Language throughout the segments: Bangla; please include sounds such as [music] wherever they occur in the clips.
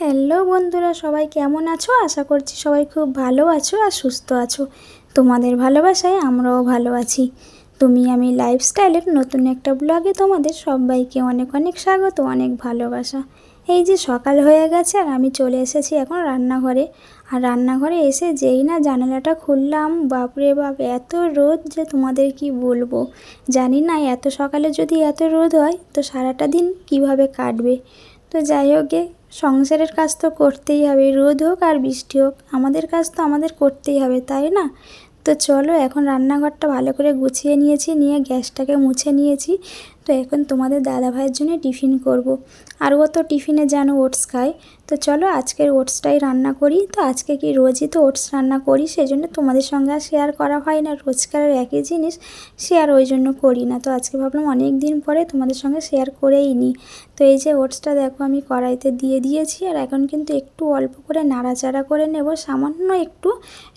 হ্যালো বন্ধুরা, সবাই কেমন আছো? আশা করছি সবাই খুব ভালো আছো আর সুস্থ আছো। তোমাদের ভালোবাসায় আমরাও ভালো আছি। তুমি আমি লাইফস্টাইলের নতুন একটা ব্লগে তোমাদের সবাইকে অনেক অনেক স্বাগত, অনেক ভালোবাসা। এই যে সকাল হয়ে গেছে আর আমি চলে এসেছি এখন রান্নাঘরে। আর রান্নাঘরে এসে যেই না জানালাটা খুললাম, বাপরে বাপ, এত রোদ যে তোমাদের কি বলব? জানি না, এত সকালে যদি এত রোদ হয়, তো সারাটা দিন কীভাবে কাটবে? তো যাই হোক সংসারের কাজ তো করতেই হবে, রোদ হোক আর বৃষ্টি হোক, আমাদের কাজ তো আমাদের করতেই হবে, তাই না? তো চলো, এখন রান্নাঘরটা ভালো করে গুছিয়ে নিয়েছি, নিয়ে গ্যাসটাকে মুছে নিয়েছি। তো এখন তোমাদের দাদা ভাইয়ের জন্য টিফিন করব। আর ও তো টিফিনে যেন ওটস খায়। তো চলো আজকের ওটসটাই রান্না করি। তো আজকে কি রোজই তো ওটস রান্না করি সেই জন্য তোমাদের সঙ্গে আর শেয়ার করা হয় না। রোজকারের একই জিনিস শেয়ার ওই জন্য করি না। তো আজকে ভাবলাম অনেক দিন পরে তোমাদের সঙ্গে শেয়ার করেই নিই। তো এই যে ওটসটা দেখো আমি কড়াইতে দিয়ে দিয়েছি। আর এখন কিন্তু একটু অল্প করে নাড়াচাড়া করে নেব। সামান্য একটু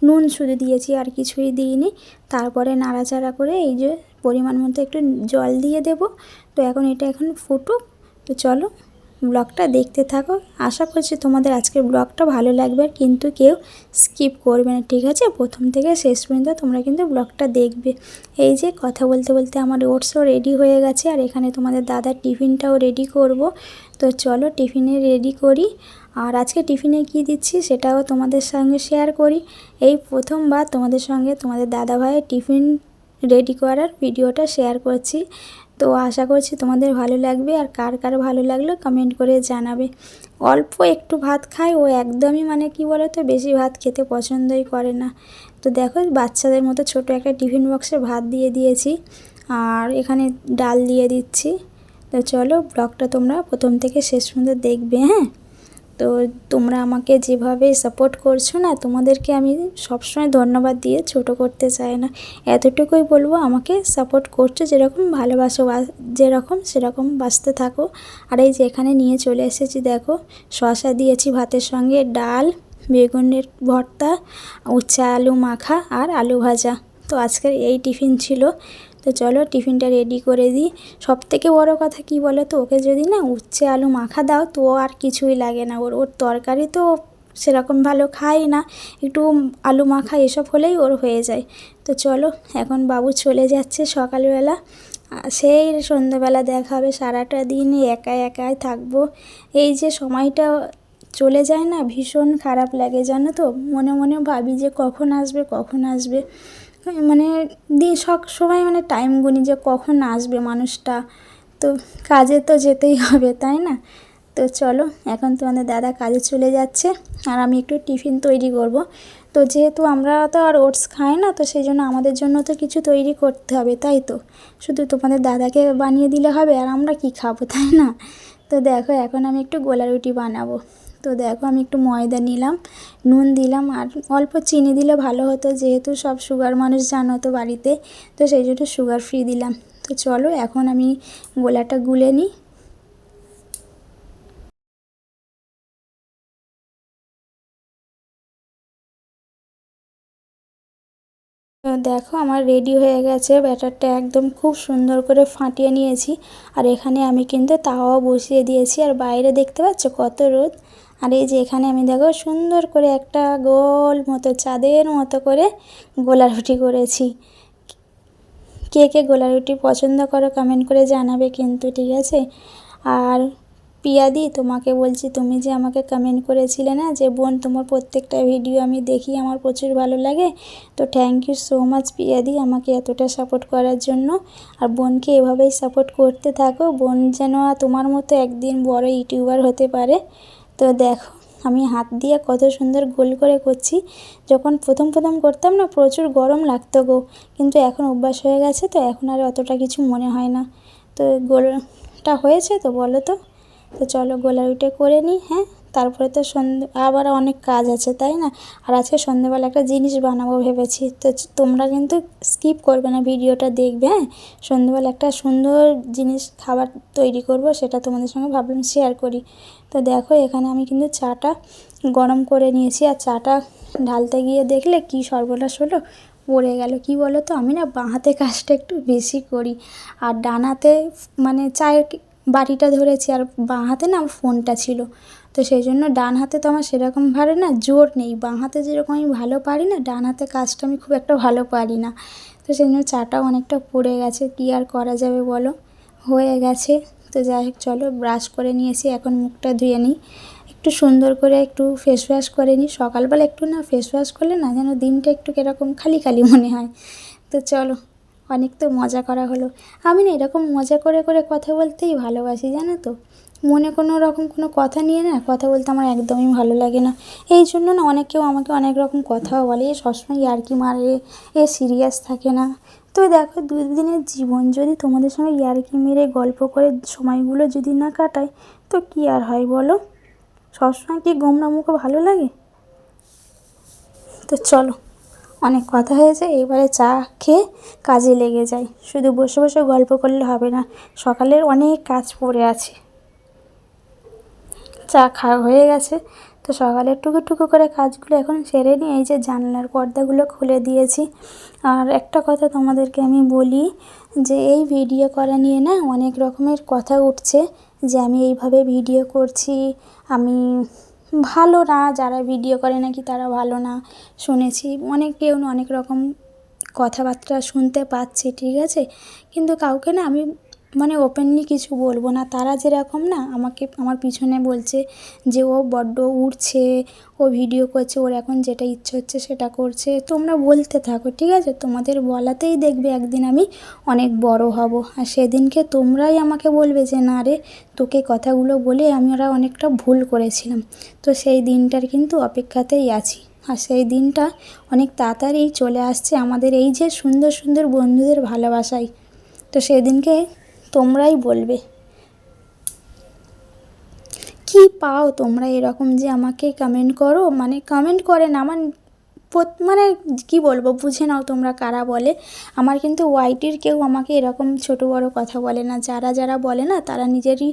নুন শুধু দিয়েছি, আর কিছুই দিইনি। তারপরে নাড়াচাড়া করে এই যে পরিমাণ মতো একটু জল দিয়ে দেব। তো এখন এটা এখন ফুটুক। তো চলো ব্লগটা দেখতে থাকো। আশা করছি তোমাদের আজকের ব্লগটা ভালো লাগবে। কিন্তু কেউ স্কিপ করবে না, ঠিক আছে? প্রথম থেকে শেষ পর্যন্ত তোমরা কিন্তু ব্লগটা দেখবে। এই যে কথা বলতে বলতে আমার ওটসও রেডি হয়ে গেছে। আর এখানে তোমাদের দাদার টিফিনটাও রেডি করব। তো চলো টিফিনে রেডি করি। আর আজকে টিফিনে কি দিচ্ছি সেটাও তোমাদের সঙ্গে শেয়ার করি। এই প্রথমবার তোমাদের সঙ্গে তোমাদের দাদা ভাইয়ের টিফিন রেডি করার ভিডিওটা শেয়ার করছি। তো আশা করছি তোমাদের ভালো লাগবে আর কার কার ভালো লাগল কমেন্ট করে জানাবে। অল্প একটু ভাত খায়, ও একদমই মানে কি বলো তো বেশি ভাত খেতে পছন্দই করে না। তো দেখো, বাচ্চাদের মতো ছোট একটা টিফিন বক্সে ভাত দিয়ে দিয়েছি আর এখানে ডাল দিয়ে দিচ্ছি। তো চলো ব্লগটা তোমরা প্রথম থেকে শেষ পর্যন্ত দেখবে হ্যাঁ? তো তোমরা আমাকে যেভাবে সাপোর্ট করছ না, তোমাদেরকে আমি সবসময় ধন্যবাদ দিয়ে ছোট করতে চাই না। এতটুকুই বলব, আমাকে সাপোর্ট করছ, যেরকম ভালোবাসো যেরকম সেরকম বাঁচতে থাকো। আর এই যে এখানে নিয়ে চলে এসেছি, দেখো শশা দিয়েছি ভাতের সঙ্গে, ডাল, বেগুনের ভর্তা উচ্চা আলু মাখা আর আলু ভাজা। তো আজকের এই টিফিন ছিল তো চলো টিফিনটা রেডি করে দিই। সব থেকে বড়ো কথা কি বলো তো ওকে যদি না উচ্ছে আলু মাখা দাও, তো আর কিছুই লাগে না। ওর ওর তরকারি তো সেরকম ভালো খাই না। একটু আলু মাখা এসব হলেই ওর হয়ে যায়। তো চলো, এখন বাবু চলে যাচ্ছে সকালবেলা। সেই সন্ধ্যেবেলা দেখা হবে, সারাটা দিন একা একাই থাকব। এই যে সময়টা চলে যায় না, ভীষণ খারাপ লাগে, জানো তো? মনে মনে ভাবি যে কখন আসবে কখন আসবে। মানে দিন সব সময় মানে টাইম গুনি যে কখন আসবে মানুষটা, তো কাজে তো যেতেই হবে, তাই না? তো চলো, এখন তোমাদের দাদা কাজে চলে যাচ্ছে, আর আমি একটু টিফিন তৈরি করব। তো যেহেতু আমরা তো আর ওটস খাই না, তো সেই জন্য আমাদের জন্য তো কিছু তৈরি করতে হবে, তাই তো? শুধু তোমাদের দাদাকে বানিয়ে দিলে হবে, আর আমরা কি খাব, তাই না? তো দেখো, এখন আমি একটু গোলা রুটি বানাবো। তো দেখো আমি একটু ময়দা নিলাম, নুন দিলাম আর অল্প চিনি দিলে ভালো হতো যেহেতু সব সুগার মানুষ জানো তো বাড়িতে, তো সেই জন্য সুগার ফ্রি দিলাম। তো চলো এখন আমি গোলাটা গুলে নিই। দেখো আমার রেডি হয়ে গেছে, ব্যাটারটা একদম খুব সুন্দর করে ফাটিয়ে নিয়েছি। আর এখানে আমি কিন্তু তাওয়াও বসিয়ে দিয়েছি। আর বাইরে দেখতে পাচ্ছ কত রোদ? আর এই যে এখানে আমি দেখো সুন্দর করে একটা গোল মতো, চাঁদের মতো করে গোলা রুটি করেছি। কে কে গোলা রুটি পছন্দ করো কমেন্ট করে জানাবে কিন্তু, ঠিক আছে? আর পিয়াদি, তোমাকে বলছি, তুমি যে আমাকে কমেন্ট করেছিলে না যে, বোন, তোমার প্রত্যেকটা ভিডিও আমি দেখি, আমার প্রচুর ভালো লাগে। তো থ্যাংক ইউ সো মাচ পিয়াদি আমাকে এতটা সাপোর্ট করার জন্য। আর বোনকে এভাবেই সাপোর্ট করতে থাকো। বোন যেন তোমার মতো একদিন বড় ইউটিউবার হতে পারে। তো দেখো, আমি হাত দিয়ে কত সুন্দর গোল করে করছি। যখন প্রথম প্রথম করতাম না, প্রচুর গরম লাগতো গো। কিন্তু এখন অভ্যাস হয়ে গেছে তো, এখন আর অতটা কিছু মনে হয় না। তো গোলটা হয়েছে তো, বলো তো? তো চলো গোলা উঠে করে নিই হ্যাঁ? তারপরে তো সন্ধে, আবার অনেক কাজ আছে, তাই না? আর আজকে সন্ধেবেলা একটা জিনিস বানাবো ভেবেছি। তো তোমরা কিন্তু স্কিপ করবে না ভিডিওটা দেখবে হ্যাঁ? সন্ধেবেলা একটা সুন্দর জিনিস, খাবার তৈরি করব, সেটা তোমাদের সঙ্গে ভাবলাম শেয়ার করি। তো দেখো, এখানে আমি কিন্তু চাটা গরম করে নিয়েছি, আর চাটা ঢালতে গিয়ে দেখলে কি সর্বনাশ হলো, পড়ে গেল। কি বলো তো আমি না বাঁ হাতে কাজটা একটু বেশি করি। আর ডানাতে মানে চায়ের বাটিটা ধরেছি, আর বাঁ হাতে না ফোনটা ছিল। তো সেই জন্য ডান হাতে তো আমার সেরকম ভালো না, জোর নেই। বাঁ হাতে যেরকম আমি ভালো পারি না, ডান হাতে কাজটা আমি খুব একটা ভালো পারি না। তো সেই জন্য চাটাও অনেকটা পড়ে গেছে, কী আর করা যাবে বলো? হয়ে গেছে। তো যাই হোক, চলো ব্রাশ করে নিয়েছি, এখন মুখটা ধুয়ে নিই। একটু সুন্দর করে একটু ফেস ওয়াশ করে নিই। সকালবেলা একটু না ফেস ওয়াশ করলে না যেন দিনটা একটু কীরকম খালি খালি মনে হয়। তো চলো, অনেক তো মজা করা হলো। আমি না এরকম মজা করে করে কথা বলতেই ভালোবাসি, জানো তো। মনে কোনো রকম কোনো কথা নিয়ে না, কথা বলতে আমার একদমই ভালো লাগে না। এই জন্য না অনেকেও আমাকে অনেক রকম কথাও বলে, এ সবসময় ইয়ার্কি মারে, এ সিরিয়াস থাকে না। তো দেখো, দুদিনের জীবন যদি তোমাদের সঙ্গে ইয়ার্কি মেরে গল্প করে সময়গুলো যদি না কাটায়, তো কী আর হয় বলো? সবসময় কি গোমরা মুখো ভালো লাগে? তো চলো, অনেক কথা হয়েছে, এবারে চা খেয়ে কাজে লেগে যাই। শুধু বসে বসে গল্প করলে হবে না, সকালের অনেক কাজ পড়ে আছে। চা খাওয়া হয়ে গেছে। তো সকালে টুকু টুকু করে কাজগুলো এখন সেরে নিয়ে এই যে জানলার পর্দাগুলো খুলে দিয়েছি। আর একটা কথা তোমাদেরকে আমি বলি যে, এই ভিডিও করা নিয়ে না অনেক রকমের কথা উঠছে যে, আমি এইভাবে ভিডিও করছি, আমি ভালো না, যারা ভিডিও করে নাকি তারা ভালো না, শুনেছি অনেক কেউ অনেক রকম কথাবার্তা শুনতে পাচ্ছি, ঠিক আছে? কিন্তু কাউকে না আমি মানে ওপেনলি কিছু বলব না। তারা যেরকম না আমাকে, আমার পিছনে বলছে যে ও বড্ড উড়ছে, ও ভিডিও করছে, ওর এখন যেটা ইচ্ছে হচ্ছে সেটা করছে। তোমরা বলতে থাকো, ঠিক আছে? তোমাদের বলাতেই দেখবে একদিন আমি অনেক বড় হব। আর সেদিনকে তোমরাই আমাকে বলবে যে, না রে, তোকে কথাগুলো বলে আমি ওরা অনেকটা ভুল করেছিলাম। তো সেই দিনটার কিন্তু অপেক্ষাতেই আছি। আর সেই দিনটা অনেক তাড়াতাড়ি চলে আসছে আমাদের এই যে সুন্দর সুন্দর বন্ধুদের ভালোবাসায়। তো সেদিনকে তোমরাই বলবে। কি পাও তোমরা এরকম যে আমাকে কমেন্ট করো? মানে কমেন্ট করে না, আমার মানে কি বলব, বুঝে নাও তোমরা কারা বলে। আমার কিন্তু ওয়াইটির কেউ আমাকে এরকম ছোট বড় কথা বলে না। যারা যারা বলে না, তারা নিজেরই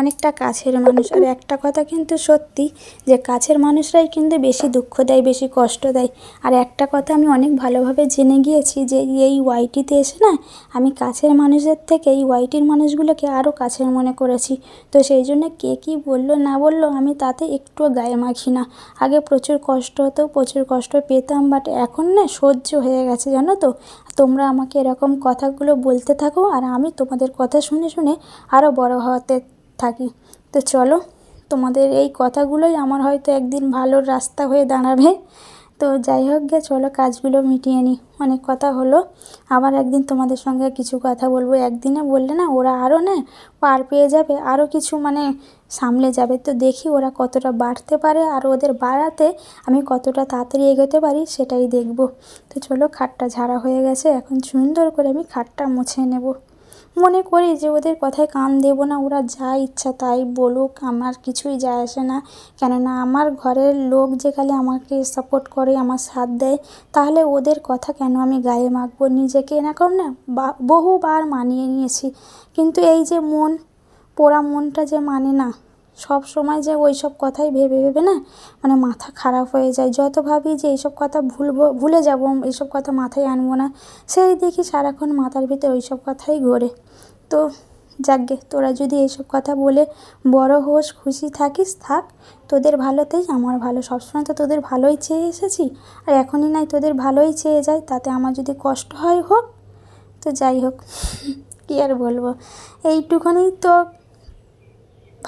অনেকটা কাছের মানুষ। আর একটা কথা কিন্তু সত্যি যে কাছের মানুষরাই কিন্তু বেশি দুঃখ দেয়, বেশি কষ্ট দেয়। আর একটা কথা আমি অনেক ভালোভাবে জেনে গিয়েছি যে এই ওয়াইটিতে এসে না আমি কাছের মানুষের থেকে এই ওয়াইটির মানুষগুলোকে আরও কাছের মনে করেছি। তো সেই জন্য কে কী বলল, না বলল আমি তাতে একটুও গায়ে মাখি না। আগে প্রচুর কষ্ট হতো, প্রচুর কষ্ট পেতাম বাট এখন না সহ্য হয়ে গেছে, জানো তো? তোমরা আমাকে এরকম কথাগুলো বলতে থাকো, আর আমি তোমাদের কথা শুনে শুনে আরও বড় হওয়াতে থাকি। তো চলো, তোমাদের এই কথাগুলোই আমার হয়তো একদিন ভালো রাস্তা হয়ে দাঁড়াবে। তো যাই হোক গে, চলো কাজগুলো মিটিয়ে নিই অনেক কথা হলো, আবার একদিন তোমাদের সঙ্গে কিছু কথা বলব। একদিনে বললে না, ওরা আরও না পার পেয়ে যাবে আরও কিছু মানে সামলে যাবে। তো দেখি ওরা কতটা বাড়তে পারে আর ওদের বাড়াতে আমি কতটা তাড়াতাড়ি এগোতে পারি সেটাই দেখব। তো চলো খাটটা ঝাড়া হয়ে গেছে, এখন সুন্দর করে আমি খাটটা মুছে নেব। মনে করি যে ওদের কথায় কান দেবো না, ওরা যা ইচ্ছা তাই বলুক, আমার কিছুই যায় আসে না। কেননা আমার ঘরের লোক যে খালি আমাকে সাপোর্ট করে, আমার সাথ দেয়, তাহলে ওদের কথা কেন আমি গায়ে মাখবো? নিজেকে এরকম না বহুবার মানিয়ে নিয়েছি। কিন্তু এই যে মন, পোড়া মনটা যে মানে না সব সময় যে ওই সব কথাই ভেবে ভেবে না মানে মাথা খারাপ হয়ে যায়। যত ভাবি যে এইসব কথা ভুলবো, ভুলে যাব, এইসব কথা মাথায় আনব না, সেই দেখি সারাক্ষণ মাথার ভিতরে ওই সব কথাই ঘোরে। তো যাকগে তোরা যদি এইসব কথা বলে বড় হোস, খুশি থাকিস, থাক, তোদের ভালোতেই আমার ভালো। সবসময় তো তোদের ভালোই চেয়ে এসেছি, আর এখনই নাই তোদের ভালোই চেয়ে যায়, তাতে আমার যদি কষ্ট হয়, হোক। তো যাই হোক, [laughs] কী আর বলব? এইটুখানি তো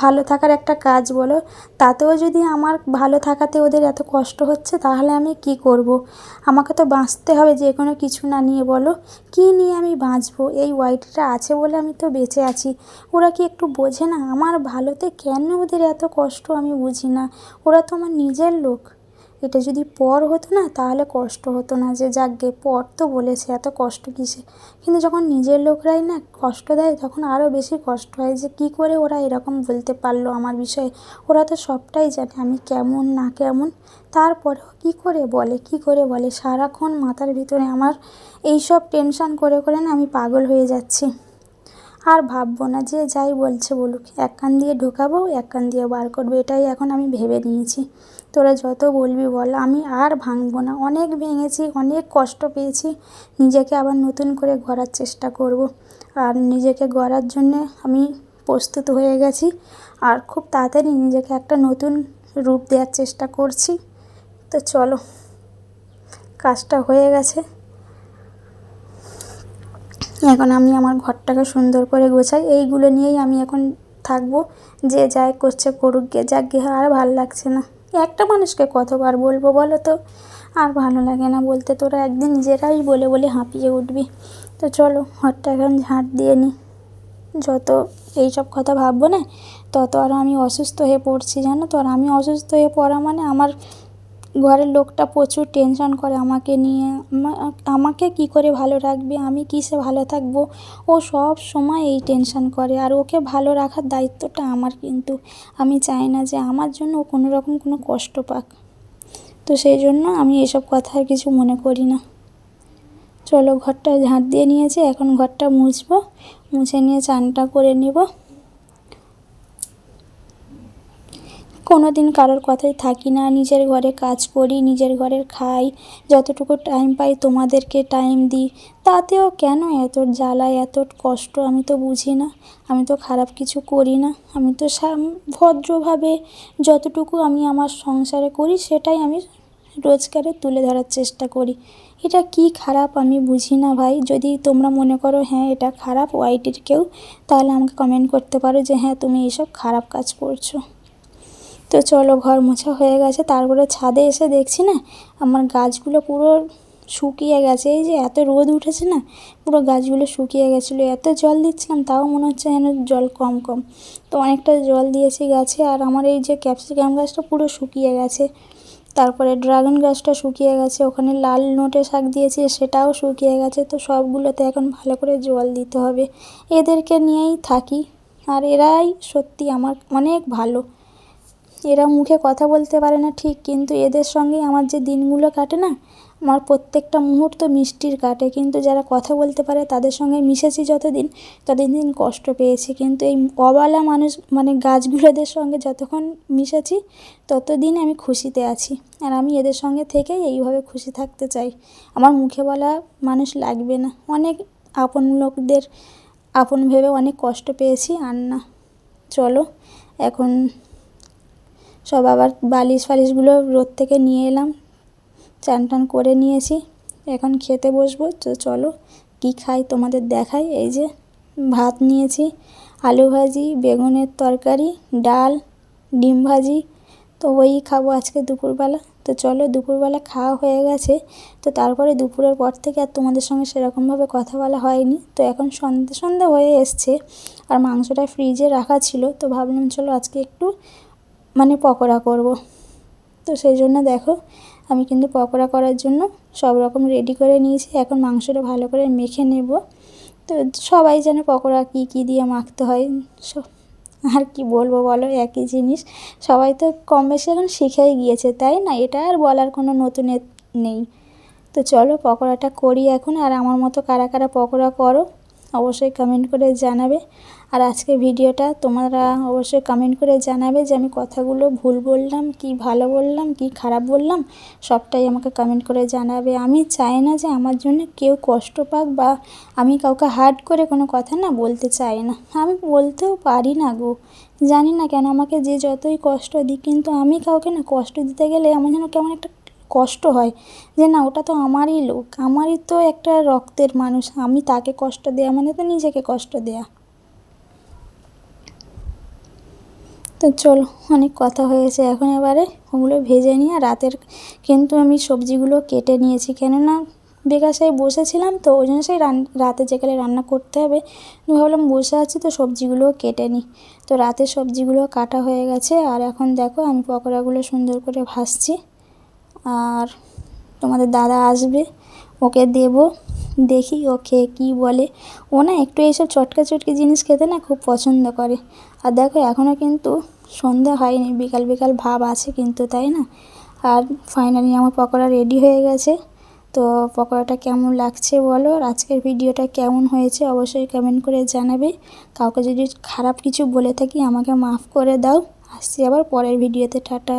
ভালো থাকার একটা কাজ বলো। তাতেও যদি আমার ভালো থাকাতে ওদের এত কষ্ট হচ্ছে, তাহলে আমি কি করব? আমাকে তো বাঁচতে হবে, যে কোনো কিছু না নিয়ে বলো। কি নিয়ে আমি বাঁচবো? এই ওয়াইটিটা আছে বলে আমি তো বেঁচে আছি। ওরা কি একটু বোঝে না? আমার ভালোতে কেন ওদের এত কষ্ট আমি বুঝি না? ওরা তো আমার নিজের লোক। এটা যদি পর হতো না, তাহলে কষ্ট হতো না। যে যাকগে পর তো বলেছে, এত কষ্ট কিসে? কিন্তু যখন নিজের লোকরাই না কষ্ট দেয়, তখন আরও বেশি কষ্ট হয় যে কী করে ওরা এরকম বলতে পারল আমার বিষয়ে। ওরা তো সবটাই জানে, আমি কেমন, না কেমন। তারপরেও কী করে বলে, কী করে বলে? সারাক্ষণ মাথার ভিতরে আমার এইসব টেনশান করে করে না আমি পাগল হয়ে যাচ্ছি। আর ভাববো না যে যাই বলছে বলুক, এক কান দিয়ে ঢোকাবো, এক কান দিয়ে বার করব, এটাই এখন আমি ভেবে নিয়েছি। তোরা যত বলবি বল, আমি আর ভাঙবো না। অনেক ভেঙেছি, অনেক কষ্ট পেয়েছি, নিজেকে আবার নতুন করে গড়ার চেষ্টা করব। আর নিজেকে গড়ার জন্যে আমি প্রস্তুত হয়ে গেছি। আর খুব তাড়াতাড়ি নিজেকে একটা নতুন রূপ দেওয়ার চেষ্টা করছি। তো চলো, কাজটা হয়ে গেছে। এখন আমি আমার ঘরটাকে সুন্দর করে গোছাই। এইগুলো নিয়েই আমি এখন থাকব। যে যাই করছে করুক গে যাক গে আর ভালো লাগছে না। একটা মানুষকে কতবার বলব বলো তো? আর ভালো লাগে না বলতে তোরা একদিন নিজেরাই বলে বলে হাঁপিয়ে উঠবি। তো চলো, ঘরটা এখন ঝাঁট দিয়ে নিই যত এইসব কথা ভাববো না, তত আরও আমি অসুস্থ হয়ে পড়ছি, জানো তো? আর আমি অসুস্থ হয়ে পড়া মানে আমার ঘরের লোকটা প্রচুর টেনশন করে আমাকে নিয়ে আমাকে কি করে ভালো রাখবে? আমি কিসে ভালো থাকব? ও সব সময় এই টেনশন করে। আর ওকে ভালো রাখার দায়িত্বটা আমার কিন্তু। আমি চাই না যে আমার জন্য ও কোনো রকম কোনো কষ্ট পাক। তো সেই জন্য আমি এসব কথা আর কিছু মনে করি না। চলো ঘরটা ঝাঁট দিয়ে নিয়েছি, এখন ঘরটা মুছবো। মুছে নিয়ে চানটা করে নেব। কোনো দিন কারোর কথায় থাকি না। নিজের ঘরে কাজ করি, নিজের ঘরের খাই। যতটুকু টাইম পাই তোমাদেরকে টাইম দিই। তাতেও কেন এত জ্বালা, এত কষ্ট আমি তো বুঝি না। আমি তো খারাপ কিছু করি না। আমি তো ভদ্রভাবে যতটুকু আমি আমার সংসারে করি, সেটাই আমি রোজগারে তুলে ধরার চেষ্টা করি। এটা কি খারাপ আমি বুঝি না ভাই। যদি তোমরা মনে করো হ্যাঁ এটা খারাপ ওয়াইটির কেউ, তাহলে আমাকে কমেন্ট করতে পারো যে হ্যাঁ তুমি এইসব খারাপ কাজ করছ। তো চলো ঘর মোছা হয়ে গেছে। তারপরে ছাদে এসে দেখছি না, আমার গাছগুলো পুরো শুকিয়ে গেছে। এই যে এত রোদ উঠেছে না, পুরো গাছগুলো শুকিয়ে গেছিল। এত জল দিচ্ছিলাম, তাও মনে হচ্ছে যেন জল কম কম। তো অনেকটা জল দিয়েছি গাছে, আর আমার এই যে ক্যাপসিকাম গাছটা পুরো শুকিয়ে গেছে। তারপরে ড্রাগন গাছটা শুকিয়ে গেছে, ওখানে লাল নোটে শাক দিয়েছি, সেটাও শুকিয়ে গেছে। তো সবগুলোতে এখন ভালো করে জল দিতে হবে। এদেরকে নিয়েই থাকি, আর এরাই সত্যি আমার অনেক ভালো। এরা মুখে কথা বলতে পারে না ঠিক, কিন্তু এদের সঙ্গেই আমার যে দিনগুলো কাটে না, আমার প্রত্যেকটা মুহূর্ত মিষ্টির কাটে। কিন্তু যারা কথা বলতে পারে, তাদের সঙ্গে মিশেছি যতদিন, ততদিন দিন কষ্ট পেয়েছি। কিন্তু এই অবলা মানুষ মানে গাছগুলোদের সঙ্গে যতক্ষণ মিশেছি, ততদিন আমি খুশিতে আছি। আর আমি এদের সঙ্গে থেকেই এইভাবে খুশি থাকতে চাই। আমার মুখে বলা মানুষ লাগবে না। অনেক আপন লোকদের, আপন ভেবে অনেক কষ্ট পেয়েছি। আর না, চলো, এখন সব আবার বালিশ ফালিশগুলো রোদ থেকে নিয়ে এলাম। চান টান করে নিয়েছি। এখন খেতে বসবো। তো চলো, কী খাই তোমাদের দেখাই। এই যে ভাত নিয়েছি, আলু ভাজি, বেগুনের তরকারি, ডাল, ডিম ভাজি। তো ওই খাব আজকে দুপুরবেলা। তো চলো, দুপুরবেলা খাওয়া হয়ে গেছে। তো তারপরে দুপুরের পর থেকে আর তোমাদের সঙ্গে সেরকমভাবে কথা বলা হয়নি। তো এখন সন্ধে সন্ধে হয়ে এসছে। আর মাংসটা ফ্রিজে রাখা ছিল। তো ভাবলাম, চলো আজকে একটু মানে পকোড়া করব। তো সেই জন্য দেখো, আমি কিন্তু পকোড়া করার জন্য সব রকম রেডি করে নিয়েছি। এখন মাংসটা ভালো করে মেখে নেব। তো সবাই যেন পকোড়া কী কী দিয়ে মাখতে হয় আর কি বলব বলো, একই জিনিস। সবাই তো কম বেশি এখন শিখেই গিয়েছে, তাই না? এটা আর বলার কোনো নতুন নেই। তো চলো পকোড়াটা করি এখন, আর আমার মতো কারা কারা পকোড়া করো অবশ্যই কমেন্ট করে জানাবে। আর আজকে ভিডিওটা তোমরা অবশ্যই কমেন্ট করে জানাবে যে আমি কথাগুলো ভুল বললাম, কি ভালো বললাম, কি খারাপ বললাম, সবটাই আমাকে কমেন্ট করে জানাবে। আমি চাই না যে আমার জন্য কেউ কষ্ট পাক বা আমি কাউকে হার্ড করে কোনো কথা না বলতে চাই না। আমি বলতেও পারি না গো। জানি না কেন আমাকে যে যতই কষ্ট দিই কিন্তু আমি কাউকে না কষ্ট দিতে গেলে আমার যেন কেমন একটা কষ্ট হয়। যে না, ওটা তো আমারই লোক, আমারই তো একটা রক্তের মানুষ, আমি তাকে কষ্ট দেওয়া মানে তো নিজেকে কষ্ট দেওয়া তো চলো, অনেক কথা হয়েছে, এখন এবারে ওগুলো ভেজে নিয়ে রাতের কিন্তু আমি সবজিগুলো কেটে নিয়েছি, কেননা বেকাশায় বসেছিলাম তো, ওই জন্য সেই রাতে যেকালে রান্না করতে হবে ভাবলাম বসে আছি তো সবজিগুলোও কেটে নিই। তো রাতের সবজিগুলো কাটা হয়ে গেছে, আর এখন দেখো আমি পকোড়াগুলো সুন্দর করে ভাজছি। আর তোমাদের দাদা আসবে, ওকে দেব, দেখি ও খেয়ে কী বলে। ও না একটু এইসব চটকা চটকি জিনিস খেতে না খুব পছন্দ করে। আর দেখো এখনও কিন্তু সন্ধে হয়নি, বিকাল বিকাল ভাব আছে কিন্তু, তাই না? আর ফাইনালি আমার পকোড়া রেডি হয়ে গেছে। তো পকোড়াটা কেমন লাগছে বলো? আর আজকের ভিডিওটা কেমন হয়েছে অবশ্যই কমেন্ট করে জানাবে। কাউকে যদি খারাপ কিছু বলে থাকি আমাকে মাফ করে দাও। আসছি আবার পরের ভিডিওতে, টাটা।